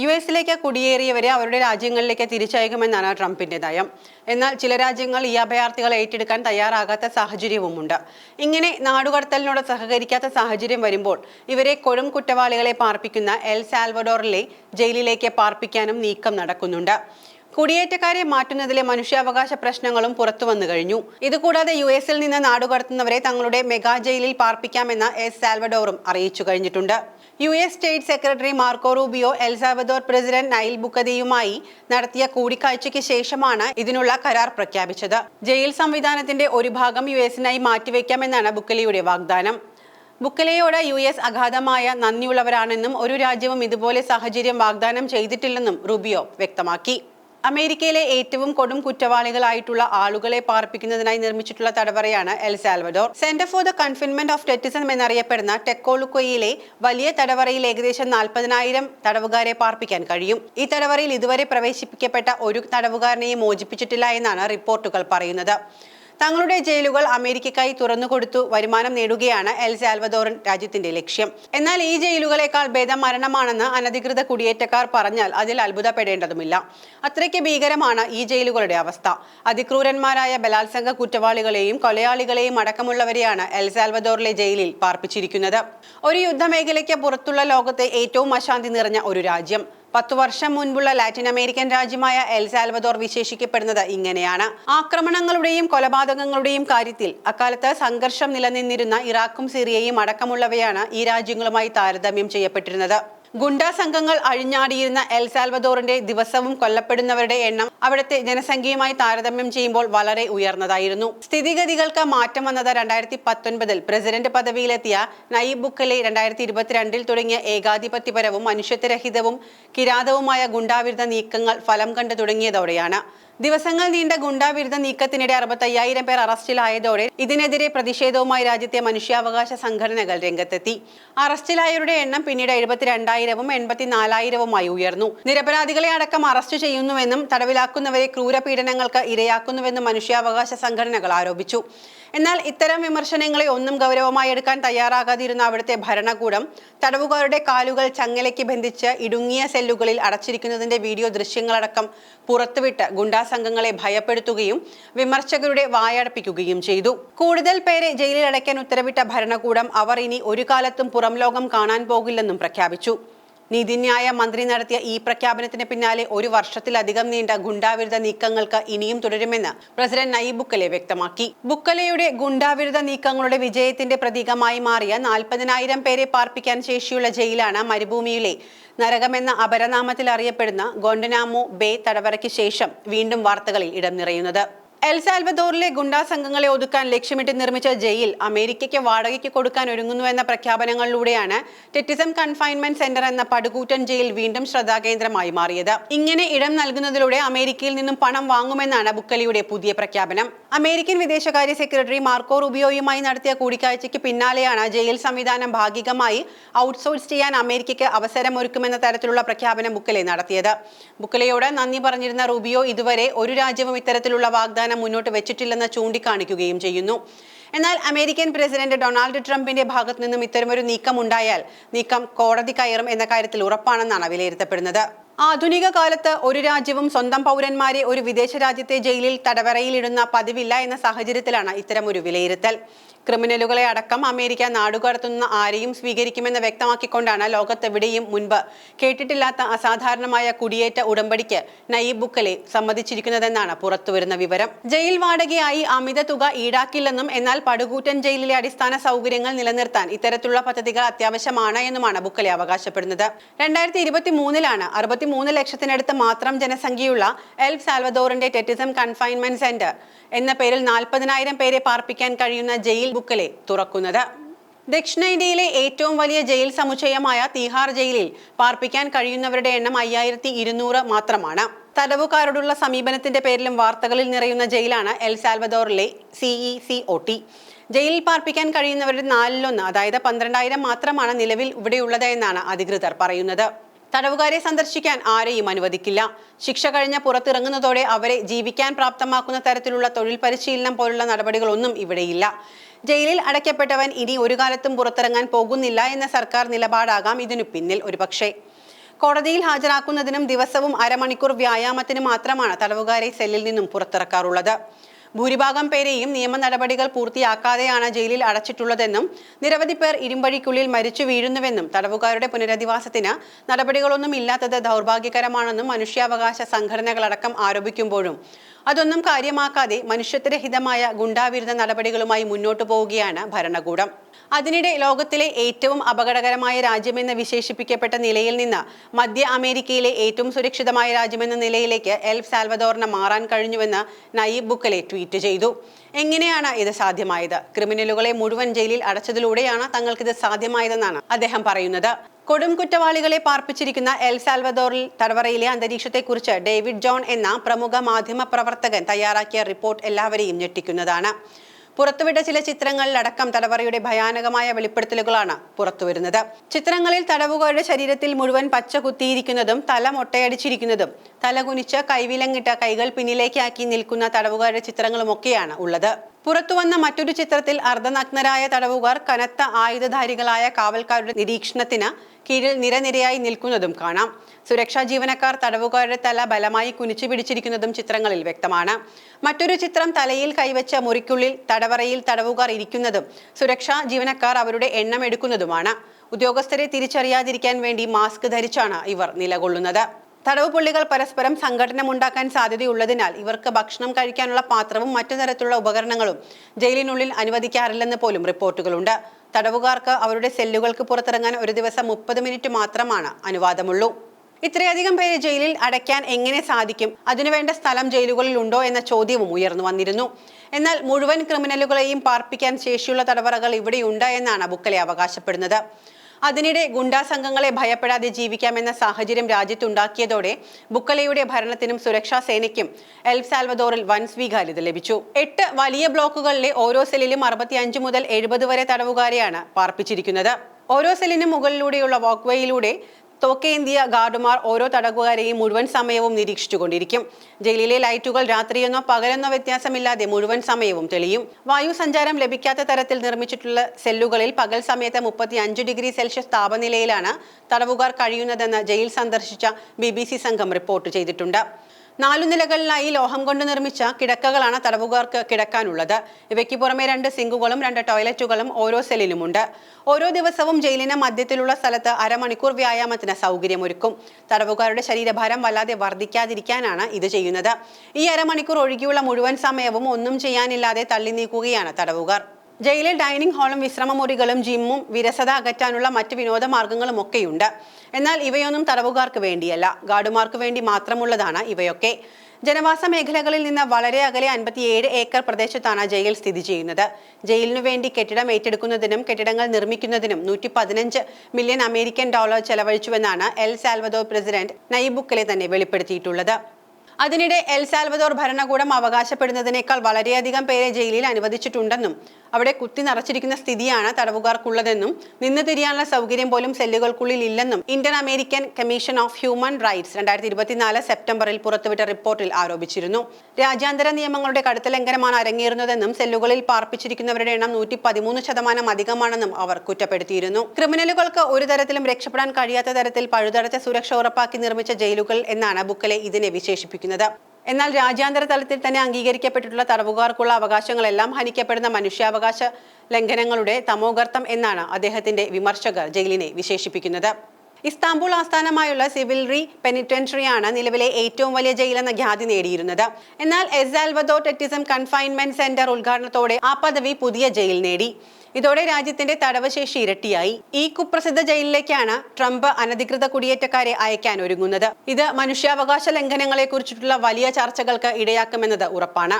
U എസിലേക്ക് കുടിയേറിയവരെ അവരുടെ രാജ്യങ്ങളിലേക്ക് തിരിച്ചയക്കുമെന്നാണ് ട്രംപിന്റെ നയം. എന്നാൽ ചില രാജ്യങ്ങൾ ഈ അഭയാർത്ഥികളെ ഏറ്റെടുക്കാൻ തയ്യാറാകാത്ത സാഹചര്യവുമുണ്ട്. ഇങ്ങനെ നാടുകടത്തലിനോട് സഹകരിക്കാത്ത സാഹചര്യം വരുമ്പോൾ ഇവരെ കൊഴും കുറ്റവാളികളെ പാർപ്പിക്കുന്ന എൽ സാൽവഡോറിലെ ജയിലിലേക്ക് പാർപ്പിക്കാനും നീക്കം നടക്കുന്നുണ്ട്. കുടിയേറ്റക്കാരെ മാറ്റുന്നതിലെ മനുഷ്യാവകാശ പ്രശ്നങ്ങളും പുറത്തു വന്നു കഴിഞ്ഞു. ഇതുകൂടാതെ യു എസിൽ നിന്ന് നാടുകടത്തുന്നവരെ തങ്ങളുടെ മെഗാ ജയിലിൽ പാർപ്പിക്കാമെന്ന് എസ് സാൽവഡോറും അറിയിച്ചു കഴിഞ്ഞിട്ടുണ്ട്. U S state secretary Marco Rubio El Salvador president Nayib ബുക്കതിയുമായി നടത്തിയ കൂടിക്കാഴ്ചയ്ക്ക് ശേഷമാണ് ഇതിനുള്ള കരാർ പ്രഖ്യാപിച്ചത്. ജയിൽ സംവിധാനത്തിന്റെ ഒരു ഭാഗം യു എസിനായി മാറ്റിവെക്കാമെന്നാണ് ബുക്കലിയുടെ വാഗ്ദാനം. ബുക്കലയോട് യു എസ് അഗാധമായ നന്ദിയുള്ളവരാണെന്നും ഒരു രാജ്യവും ഇതുപോലെ സാഹചര്യം വാഗ്ദാനം ചെയ്തിട്ടില്ലെന്നും റൂബിയോ വ്യക്തമാക്കി. അമേരിക്കയിലെ ഏറ്റവും കൊടും കുറ്റവാളികളായിട്ടുള്ള ആളുകളെ പാർപ്പിക്കുന്നതിനായി നിർമ്മിച്ചിട്ടുള്ള തടവറയാണ് El Salvador. Centre for the confinement of terrorism എന്നറിയപ്പെടുന്ന ടെക്കോളുക്കൊയിലെ വലിയ തടവറയിൽ ഏകദേശം നാൽപ്പതിനായിരം തടവുകാരെ പാർപ്പിക്കാൻ കഴിയും. ഈ തടവറയിൽ ഇതുവരെ പ്രവേശിപ്പിക്കപ്പെട്ട ഒരു തടവുകാരനെയും മോചിപ്പിച്ചിട്ടില്ല എന്നാണ് റിപ്പോർട്ടുകൾ പറയുന്നത്. തങ്ങളുടെ ജയിലുകൾ അമേരിക്കയ്ക്കായി തുറന്നുകൊടുത്തു വരുമാനം നേടുകയാണ് എൽ സാൽവദോറൻ രാജ്യത്തിന്റെ ലക്ഷ്യം. എന്നാൽ ഈ ജയിലുകളെക്കാൾ ഭേദം മരണമാണെന്ന് അനധികൃത കുടിയേറ്റക്കാർ പറഞ്ഞാൽ അതിൽ അത്ഭുതപ്പെടേണ്ടതുമില്ല. അത്രയ്ക്ക് ഭീകരമാണ് ഈ ജയിലുകളുടെ അവസ്ഥ. അതിക്രൂരന്മാരായ ബലാത്സംഗ കുറ്റവാളികളെയും കൊലയാളികളെയും അടക്കമുള്ളവരെയാണ് എൽ സാൽവദോറിലെ ജയിലിൽ പാർപ്പിച്ചിരിക്കുന്നത്. ഒരു യുദ്ധമേഖലയ്ക്ക് പുറത്തുള്ള ലോകത്തെ ഏറ്റവും അശാന്തി നിറഞ്ഞ ഒരു രാജ്യം. പത്തു വർഷം മുൻപുള്ള ലാറ്റിൻ അമേരിക്കൻ രാജ്യമായ എൽ സാൽവദോർ വിശേഷിക്കപ്പെടുന്നത് ഇങ്ങനെയാണ്. ആക്രമണങ്ങളുടെയും കൊലപാതകങ്ങളുടെയും കാര്യത്തിൽ അക്കാലത്ത് സംഘർഷം നിലനിന്നിരുന്ന ഇറാഖും സിറിയയും അടക്കമുള്ളവയാണ് ഈ രാജ്യങ്ങളുമായി താരതമ്യം ചെയ്യപ്പെട്ടിരുന്നത്. ഗുണ്ടാ സംഘങ്ങൾ അഴിഞ്ഞാടിയിരുന്ന എൽ സാൽവദോറിന്റെ ദിവസവും കൊല്ലപ്പെടുന്നവരുടെ എണ്ണം അവിടുത്തെ ജനസംഖ്യയുമായി താരതമ്യം ചെയ്യുമ്പോൾ വളരെ ഉയർന്നതായിരുന്നു. സ്ഥിതിഗതികൾക്ക് മാറ്റം വന്നത് രണ്ടായിരത്തി പത്തൊൻപതിൽ പ്രസിഡന്റ് പദവിയിലെത്തിയ നയീബ് ബുക്കലെ രണ്ടായിരത്തി ഇരുപത്തിരണ്ടിൽ തുടങ്ങിയ ഏകാധിപത്യപരവും മനുഷ്യത്വരഹിതവും കിരാതവുമായ ഗുണ്ടാവിരുദ്ധ നീക്കങ്ങൾ ഫലം കണ്ടു തുടങ്ങിയതോടെയാണ്. ദിവസങ്ങൾ നീണ്ട ഗുണ്ടാവിരുദ്ധ നീക്കത്തിനിടെ അറുപത്തയ്യായിരം പേർ അറസ്റ്റിലായതോടെ ഇതിനെതിരെ പ്രതിഷേധവുമായി രാജ്യത്തെ മനുഷ്യാവകാശ സംഘടനകൾ രംഗത്തെത്തി. അറസ്റ്റിലായവരുടെ എണ്ണം പിന്നീട് എഴുപത്തിരണ്ടായിരവും എൺപത്തിനാലായിരവുമായി ഉയർന്നു. നിരപരാധികളെ അടക്കം അറസ്റ്റ് ചെയ്യുന്നുവെന്നും തടവിലാക്കുന്നവരെ ക്രൂരപീഡനങ്ങൾക്ക് ഇരയാക്കുന്നുവെന്നും മനുഷ്യാവകാശ സംഘടനകൾ ആരോപിച്ചു. എന്നാൽ ഇത്തരം വിമർശനങ്ങളെ ഒന്നും ഗൗരവമായി എടുക്കാൻ തയ്യാറാകാതിരുന്ന അവിടുത്തെ ഭരണകൂടം തടവുകാരുടെ കാലുകൾ ചങ്ങലയ്ക്ക് ബന്ധിച്ച് ഇടുങ്ങിയ സെല്ലുകളിൽ അടച്ചിരിക്കുന്നതിന്റെ വീഡിയോ ദൃശ്യങ്ങളടക്കം പുറത്തുവിട്ട് ഗുണ്ടാ സംഘങ്ങളെ ഭയപ്പെടുത്തുകയും വിമർശകരുടെ വായടപ്പിക്കുകയും ചെയ്തു. കൂടുതൽ പേരെ ജയിലിൽ അടയ്ക്കാൻ ഉത്തരവിട്ട ഭരണകൂടം അവർ ഇനി ഒരു കാലത്തും പുറം ലോകം കാണാൻ പോകില്ലെന്നും പ്രഖ്യാപിച്ചു. നീതിന്യായ മന്ത്രി നടത്തിയ ഈ പ്രഖ്യാപനത്തിന് പിന്നാലെ ഒരു വർഷത്തിലധികം നീണ്ട ഗുണ്ടാവിരുദ്ധ നീക്കങ്ങൾക്ക് ഇനിയും തുടരുമെന്ന് പ്രസിഡന്റ് നയീബ് ബുക്കലെ വ്യക്തമാക്കി. ബുക്കലയുടെ ഗുണ്ടാവിരുദ്ധ നീക്കങ്ങളുടെ വിജയത്തിന്റെ പ്രതീകമായി മാറിയ നാൽപ്പതിനായിരം പേരെ പാർപ്പിക്കാൻ ശേഷിയുള്ള ജയിലാണ് മരുഭൂമിയിലെ നരകമെന്ന അപരനാമത്തിൽ അറിയപ്പെടുന്ന ഗോണ്ടനാമോ ബേ തടവറയ്ക്ക് ശേഷം വീണ്ടും വാർത്തകളിൽ ഇടം നിറയുന്നത്. എൽ സാൽവദോറിലെ ഗുണ്ടാ സംഘങ്ങളെ ഒതുക്കാൻ ലക്ഷ്യമിട്ട് നിർമ്മിച്ച ജയിൽ അമേരിക്കയ്ക്ക് വാടകയ്ക്ക് കൊടുക്കാൻ ഒരുങ്ങുന്നുവെന്ന പ്രഖ്യാപനങ്ങളിലൂടെയാണ് ടെറ്റിസം കൺഫൈൻമെന്റ് സെന്റർ എന്ന പടുകൂറ്റൻ ജയിൽ വീണ്ടും ശ്രദ്ധാകേന്ദ്രമായി മാറിയത്. ഇങ്ങനെ ഇടം നൽകുന്നതിലൂടെ അമേരിക്കയിൽ നിന്നും പണം വാങ്ങുമെന്നാണ് ബുക്കലിയുടെ പുതിയ പ്രഖ്യാപനം. അമേരിക്കൻ വിദേശകാര്യ സെക്രട്ടറി മാർക്കോ റുബിയോയുമായി നടത്തിയ കൂടിക്കാഴ്ചയ്ക്ക് പിന്നാലെയാണ് ജയിൽ സംവിധാനം ഭാഗികമായി ഔട്ട്സോഴ്സ് ചെയ്യാൻ അമേരിക്കയ്ക്ക് അവസരമൊരുക്കുമെന്ന തരത്തിലുള്ള പ്രഖ്യാപനം ബുക്കലെ നടത്തിയത്. ബുക്കലയോട് നന്ദി പറഞ്ഞിരുന്ന റുബിയോ ഇതുവരെ ഒരു രാജ്യവും ഇത്തരത്തിലുള്ള വാഗ്ദാനം മുന്നോട്ട് വെച്ചിട്ടില്ലെന്ന് ചൂണ്ടിക്കാണിക്കുകയും ചെയ്യുന്നു. എന്നാൽ അമേരിക്കൻ പ്രസിഡന്റ് ഡൊണാൾഡ് ട്രംപിന്റെ ഭാഗത്തു നിന്നും ഇത്തരമൊരു നീക്കം ഉണ്ടായാൽ നീക്കം കോടതി കയറും എന്ന കാര്യത്തിൽ ഉറപ്പാണെന്നാണ് വിലയിരുത്തപ്പെടുന്നത്. ആധുനിക കാലത്ത് ഒരു രാജ്യവും സ്വന്തം പൗരന്മാരെ ഒരു വിദേശ രാജ്യത്തെ ജയിലിൽ തടവറയിലിടുന്ന പതിവില്ല എന്ന സാഹചര്യത്തിലാണ് ഇത്തരമൊരു വിലയിരുത്തൽ. ക്രിമിനലുകളെ അടക്കം അമേരിക്ക നാടുകടത്തുന്ന ആരെയും സ്വീകരിക്കുമെന്ന് വ്യക്തമാക്കിക്കൊണ്ടാണ് ലോകത്തെവിടെയും മുൻപ് കേട്ടിട്ടില്ലാത്ത അസാധാരണമായ കുടിയേറ്റ ഉടമ്പടിക്ക് നയീബ് ബുക്കലെ സമ്മതിച്ചിരിക്കുന്നതെന്നാണ് പുറത്തുവരുന്ന വിവരം. ജയിൽ വാടകയായി അമിത തുക ഈടാക്കില്ലെന്നും എന്നാൽ പടുകൂറ്റൻ ജയിലിലെ അടിസ്ഥാന സൗകര്യങ്ങൾ നിലനിർത്താൻ ഇത്തരത്തിലുള്ള പദ്ധതികൾ അത്യാവശ്യമാണ് എന്നുമാണ് ബുക്കലെ അവകാശപ്പെടുന്നത്. രണ്ടായിരത്തി ഇരുപത്തി മൂന്നിലാണ് അറുപത്തിമൂന്ന് ലക്ഷത്തിനടുത്ത് മാത്രം ജനസംഖ്യയുള്ള എൽ സാൽവദോറിന്റെ ടെറ്റിസം കൺഫൈൻമെന്റ് സെന്റർ എന്ന പേരിൽ നാൽപ്പതിനായിരം പേരെ പാർപ്പിക്കാൻ കഴിയുന്ന ജയിൽ ബുക്കലെ തുറക്കുന്നത്. ദക്ഷിണേന്ത്യയിലെ ഏറ്റവും വലിയ ജയിൽ സമുച്ചയമായ തീഹാർ ജയിലിൽ പാർപ്പിക്കാൻ കഴിയുന്നവരുടെ എണ്ണം അയ്യായിരത്തി ഇരുന്നൂറ് മാത്രമാണ്. തടവുകാരോടുള്ള സമീപനത്തിന്റെ പേരിലും വാർത്തകളിൽ നിറയുന്ന ജയിലാണ് എൽ സാൽവദോറിലെ സിഇ സി ഒ ടി. ജയിലിൽ പാർപ്പിക്കാൻ കഴിയുന്നവരുടെ നാലിലൊന്ന് അതായത് പന്ത്രണ്ടായിരം മാത്രമാണ് നിലവിൽ ഇവിടെയുള്ളത് എന്നാണ് അധികൃതർ പറയുന്നത്. തടവുകാരെ സന്ദർശിക്കാൻ ആരെയും അനുവദിക്കില്ല. ശിക്ഷ കഴിഞ്ഞ പുറത്തിറങ്ങുന്നതോടെ അവരെ ജീവിക്കാൻ പ്രാപ്തമാക്കുന്ന തരത്തിലുള്ള തൊഴിൽ പരിശീലനം പോലുള്ള നടപടികളൊന്നും ഇവിടെയില്ല. ജയിലിൽ അടയ്ക്കപ്പെട്ടവൻ ഇനി ഒരു കാലത്തും പുറത്തിറങ്ങാൻ പോകുന്നില്ല എന്ന സർക്കാർ നിലപാടാകാം ഇതിനു പിന്നിൽ ഒരുപക്ഷേ. കോടതിയിൽ ഹാജരാക്കുന്നതിനും ദിവസവും അരമണിക്കൂർ വ്യായാമത്തിന് മാത്രമാണ് തടവുകാരെ സെല്ലിൽ നിന്നും പുറത്തിറക്കാറുള്ളത്. ഭൂരിഭാഗം പേരെയും നിയമ നടപടികൾ പൂർത്തിയാക്കാതെയാണ് ജയിലിൽ അടച്ചിട്ടുള്ളതെന്നും നിരവധി പേർ ഇരുമ്പഴിക്കുള്ളിൽ മരിച്ചു വീഴുന്നുവെന്നും തടവുകാരുടെ പുനരധിവാസത്തിന് നടപടികളൊന്നും ഇല്ലാത്തത് ദൗർഭാഗ്യകരമാണെന്നും മനുഷ്യാവകാശ സംഘടനകളടക്കം ആരോപിക്കുമ്പോഴും അതൊന്നും കാര്യമാക്കാതെ മനുഷ്യത്വരഹിതമായ ഗുണ്ടാവിരുദ്ധ നടപടികളുമായി മുന്നോട്ടു പോവുകയാണ് ഭരണകൂടം. അതിനിടെ ലോകത്തിലെ ഏറ്റവും അപകടകരമായ രാജ്യമെന്ന് വിശേഷിപ്പിക്കപ്പെട്ട നിലയിൽ നിന്ന് മധ്യ അമേരിക്കയിലെ ഏറ്റവും സുരക്ഷിതമായ രാജ്യമെന്ന നിലയിലേക്ക് എൽ സാൽവദോറിന് മാറാൻ കഴിഞ്ഞുവെന്ന് നയീബ് ബുക്കലെ ട്വീറ്റ് ചെയ്തു. എങ്ങനെയാണ് ഇത് സാധ്യമായത്? ക്രിമിനലുകളെ മുഴുവൻ ജയിലിൽ അടച്ചതിലൂടെയാണ് തങ്ങൾക്കിത് സാധ്യമായതെന്നാണ് അദ്ദേഹം പറയുന്നത്. കൊടും കുറ്റവാളികളെ പാർപ്പിച്ചിരിക്കുന്ന എൽ സാൽവദോറിൽ തടവറയിലെ അന്തരീക്ഷത്തെക്കുറിച്ച് ഡേവിഡ് ജോൺ എന്ന പ്രമുഖ മാധ്യമ പ്രവർത്തകൻ തയ്യാറാക്കിയ റിപ്പോർട്ട് എല്ലാവരെയും ഞെട്ടിക്കുന്നതാണ്. പുറത്തുവിട്ട ചില ചിത്രങ്ങളിലടക്കം തടവറയുടെ ഭയാനകമായ വെളിപ്പെടുത്തലുകളാണ് പുറത്തുവരുന്നത്. ചിത്രങ്ങളിൽ തടവുകാരുടെ ശരീരത്തിൽ മുഴുവൻ പച്ച കുത്തിയിരിക്കുന്നതും തല മൊട്ടയടിച്ചിരിക്കുന്നതും തല കുനിച്ച് കൈവിലങ്ങിട്ട് കൈകൾ പിന്നിലേക്കാക്കി നിൽക്കുന്ന തടവുകാരുടെ ചിത്രങ്ങളുമൊക്കെയാണ് ഉള്ളത്. പുറത്തുവന്ന മറ്റൊരു ചിത്രത്തിൽ അർദ്ധനഗ്നരായ തടവുകാർ കനത്ത ആയുധധാരികളായ കാവൽക്കാരുടെ നിരീക്ഷണത്തിന് കീഴിൽ നിരനിരയായി നിൽക്കുന്നതും കാണാം. സുരക്ഷാ ജീവനക്കാർ തടവുകാരുടെ തല ബലമായി കുനിച്ചു പിടിച്ചിരിക്കുന്നതും ചിത്രങ്ങളിൽ വ്യക്തമാണ്. മറ്റൊരു ചിത്രം തലയിൽ കൈവച്ച മുറിക്കുള്ളിൽ തടവറയിൽ തടവുകാർ ഇരിക്കുന്നതും സുരക്ഷാ ജീവനക്കാർ അവരുടെ എണ്ണം എടുക്കുന്നതുമാണ്. ഉദ്യോഗസ്ഥരെ തിരിച്ചറിയാതിരിക്കാൻ വേണ്ടി മാസ്ക് ധരിച്ചാണ് ഇവർ നിലകൊള്ളുന്നത്. തടവ് പുള്ളികൾ പരസ്പരം സംഘടനമുണ്ടാക്കാൻ സാധ്യതയുള്ളതിനാൽ ഇവർക്ക് ഭക്ഷണം കഴിക്കാനുള്ള പാത്രവും മറ്റു തരത്തിലുള്ള ഉപകരണങ്ങളും ജയിലിനുള്ളിൽ അനുവദിക്കാറില്ലെന്ന് പോലും റിപ്പോർട്ടുകളുണ്ട്. തടവുകാർക്ക് അവരുടെ സെല്ലുകൾക്ക് പുറത്തിറങ്ങാൻ ഒരു ദിവസം മുപ്പത് മിനിറ്റ് മാത്രമാണ് അനുവാദമുള്ളൂ. ഇത്രയധികം പേരെ ജയിലിൽ അടയ്ക്കാൻ എങ്ങനെ സാധിക്കും? അതിനുവേണ്ട സ്ഥലം ജയിലുകളിൽ ഉണ്ടോ എന്ന ചോദ്യവും ഉയർന്നു വന്നിരുന്നു. എന്നാൽ മുഴുവൻ ക്രിമിനലുകളെയും പാർപ്പിക്കാൻ ശേഷിയുള്ള തടവറകൾ ഇവിടെയുണ്ട് എന്നാണ് ബുക്കലെ അവകാശപ്പെടുന്നത്. അതിനിടെ ഗുണ്ടാ സംഘങ്ങളെ ഭയപ്പെടാതെ ജീവിക്കാമെന്ന സാഹചര്യം രാജ്യത്തുണ്ടാക്കിയതോടെ ബുക്കലയുടെ ഭരണത്തിനും സുരക്ഷാ സേനയ്ക്കും എൽ സാൽവദോറിൽ വൻ സ്വീകാര്യത ലഭിച്ചു. എട്ട് വലിയ ബ്ലോക്കുകളിലെ ഓരോ സെല്ലിലും അറുപത്തിയഞ്ച് മുതൽ എഴുപത് വരെ തടവുകാരെയാണ് പാർപ്പിച്ചിരിക്കുന്നത്. ഓരോ സെല്ലിനും മുകളിലൂടെയുള്ള വാക്ക്വേയിലൂടെ തോക്കേന്തിയ ഗാർഡുമാർ ഓരോ തടവുകാരെയും മുഴുവൻ സമയവും നിരീക്ഷിച്ചുകൊണ്ടിരിക്കും. ജയിലിലെ ലൈറ്റുകൾ രാത്രിയെന്നോ പകലെന്നോ വ്യത്യാസമില്ലാതെ മുഴുവൻ സമയവും തെളിയും. വായു സഞ്ചാരം ലഭിക്കാത്ത തരത്തിൽ നിർമ്മിച്ചിട്ടുള്ള സെല്ലുകളിൽ പകൽ സമയത്ത് മുപ്പത്തി അഞ്ച് ഡിഗ്രി സെൽഷ്യസ് താപനിലയിലാണ് തടവുകാർ കഴിയുന്നതെന്ന് ജയിൽ സന്ദർശിച്ച ബി സംഘം റിപ്പോർട്ട് ചെയ്തിട്ടുണ്ട്. നാലു നിലകളിലായി ലോഹം കൊണ്ട് നിർമ്മിച്ച കിടക്കകളാണ് തടവുകാർക്ക് കിടക്കാനുള്ളത്. ഇവയ്ക്ക് പുറമെ രണ്ട് സിങ്കുകളും രണ്ട് ടോയ്ലറ്റുകളും ഓരോ സെല്ലിലുമുണ്ട്. ഓരോ ദിവസവും ജയിലിന് മധ്യത്തിലുള്ള സ്ഥലത്ത് അരമണിക്കൂർ വ്യായാമത്തിന് സൗകര്യമൊരുക്കും. തടവുകാരുടെ ശരീരഭാരം വല്ലാതെ വർദ്ധിക്കാതിരിക്കാനാണ് ഇത് ചെയ്യുന്നത്. ഈ അരമണിക്കൂർ ഒഴികെയുള്ള മുഴുവൻ സമയവും ഒന്നും ചെയ്യാനില്ലാതെ തള്ളി നീക്കുകയാണ് തടവുകാർ. ജയിലിൽ ഡൈനിങ് ഹാളും വിശ്രമമുറികളും ജിമ്മും വിരസത അകറ്റാനുള്ള മറ്റ് വിനോദ മാർഗങ്ങളും ഒക്കെയുണ്ട്. എന്നാൽ ഇവയൊന്നും തടവുകാർക്ക് വേണ്ടിയല്ല. ഗാർഡുമാർക്ക് വേണ്ടി മാത്രമുള്ളതാണ് ഇവയൊക്കെ. ജനവാസ മേഖലകളിൽ നിന്ന് വളരെ അകലെ അൻപത്തിയേഴ് ഏക്കർ പ്രദേശത്താണ് ജയിൽ സ്ഥിതി ചെയ്യുന്നത്. ജയിലിനു വേണ്ടി കെട്ടിടം ഏറ്റെടുക്കുന്നതിനും കെട്ടിടങ്ങൾ നിർമ്മിക്കുന്നതിനും നൂറ്റി പതിനഞ്ച് മില്യൺ അമേരിക്കൻ ഡോളർ ചെലവഴിച്ചുവെന്നാണ് എൽ സാൽവദോർ പ്രസിഡന്റ് നൈബുക്കിലെ തന്നെ വെളിപ്പെടുത്തിയിട്ടുള്ളത്. അതിനിടെ എൽ സാൽവദോർ ഭരണകൂടം അവകാശപ്പെടുന്നതിനേക്കാൾ വളരെയധികം പേരെ ജയിലിൽ അനുവദിച്ചിട്ടുണ്ടെന്നും അവിടെ കുത്തി നിറച്ചിരിക്കുന്ന സ്ഥിതിയാണ് തടവുകാർക്കുള്ളതെന്നും നിന്ന് തിരിയാനുള്ള സൗകര്യം പോലും സെല്ലുകൾക്കുള്ളിൽ ഇല്ലെന്നും Indian American commission of human rights രണ്ടായിരത്തി ഇരുപത്തിനാല് സെപ്റ്റംബറിൽ പുറത്തുവിട്ട റിപ്പോർട്ടിൽ ആരോപിച്ചിരുന്നു. രാജ്യാന്തര നിയമങ്ങളുടെ കടുത്ത ലംഘനമാണ് അരങ്ങേറുന്നതെന്നും സെല്ലുകളിൽ പാർപ്പിച്ചിരിക്കുന്നവരുടെ എണ്ണം നൂറ്റി പതിമൂന്ന് ശതമാനം അധികമാണെന്നും അവർ കുറ്റപ്പെടുത്തിയിരുന്നു. ക്രിമിനലുകൾക്ക് ഒരു തരത്തിലും രക്ഷപ്പെടാൻ കഴിയാത്ത തരത്തിൽ പഴുതടച്ച സുരക്ഷ ഉറപ്പാക്കി നിർമ്മിച്ച ജയിലുകൾ എന്നാണ് ബുക്കലെ ഇതിനെ വിശേഷിപ്പിക്കുന്നത്. എന്നാൽ രാജ്യാന്തര തലത്തിൽ തന്നെ അംഗീകരിക്കപ്പെട്ടിട്ടുള്ള തടവുകാർക്കുള്ള അവകാശങ്ങളെല്ലാം ഹനിക്കപ്പെടുന്ന മനുഷ്യാവകാശ ലംഘനങ്ങളുടെ തമോഗർത്തം എന്നാണ് അദ്ദേഹത്തിന്റെ വിമർശകർ ജയിലിനെ വിശേഷിപ്പിക്കുന്നത്. ഇസ്താംബുൾ ആസ്ഥാനമായുള്ള സിവിൽറി പെനിറ്റൻഷറിയാണ് നിലവിലെ ഏറ്റവും വലിയ ജയിലെന്ന ഖ്യാതി നേടിയിരുന്നത്. എന്നാൽ എസാൽവദോ ടെറ്റിസം കൺഫൈൻമെന്റ് സെന്റർ ഉദ്ഘാടനത്തോടെ ആ പദവി പുതിയ ജയിൽ നേടി. ഇതോടെ രാജ്യത്തിന്റെ തടവ് ശേഷി ഇരട്ടിയായി. ഈ കുപ്രസിദ്ധ ജയിലിലേക്കാണ് ട്രംപ് അനധികൃത കുടിയേറ്റക്കാരെ അയക്കാൻ ഒരുങ്ങുന്നത്. ഇത് മനുഷ്യാവകാശ ലംഘനങ്ങളെ കുറിച്ചിട്ടുള്ള വലിയ ചർച്ചകൾക്ക് ഇടയാക്കുമെന്നത് ഉറപ്പാണ്.